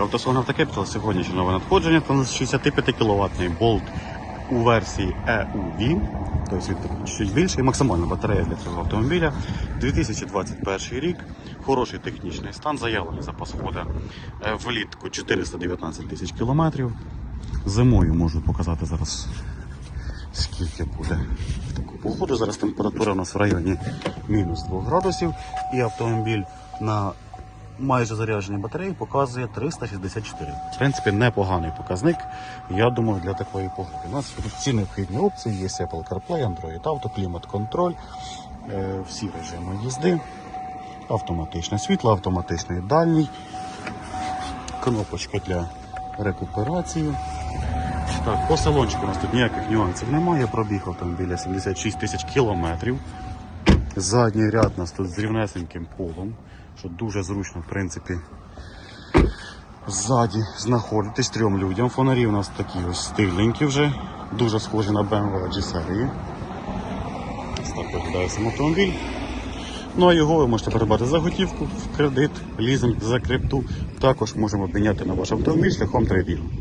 Покупка автосалону Автокепітал сьогодні нове надходження. Це у нас 65 кВт болт у версії EUV. Тобто він чуть більший, максимальна батарея для цього автомобіля. 2021 рік, хороший технічний стан, заявлений запас хода е, влітку 419 тисяч кілометрів. Зимою можу показати зараз скільки буде таку погоду. Зараз температура у нас в районі мінус 2 градусів і автомобіль на майже зарядженій батареї показує 364. В принципі, непоганий показник, я думаю, для такої погоди. У нас всі необхідні опції, є Apple CarPlay, Android Auto, клімат-контроль, е, всі режими їзди, автоматичне світло, автоматичний дальній, кнопочка для рекуперації. Так, по салончику у нас тут ніяких нюансів немає. Пробіг автомобіля 76 тисяч кілометрів. Задній ряд у нас тут з рівнесеньким полом, що дуже зручно, в принципі. Ззаді знаходитись трьом людям. Фонарі у нас такі ось стильненькі вже, дуже схожі на BMW G серії. Так виглядає сам автомобіль. Ну а його ви можете придбати за готівку, в кредит, лізинг за крипту. Також можемо обміняти на ваш автомобіль шляхом трейдінгу.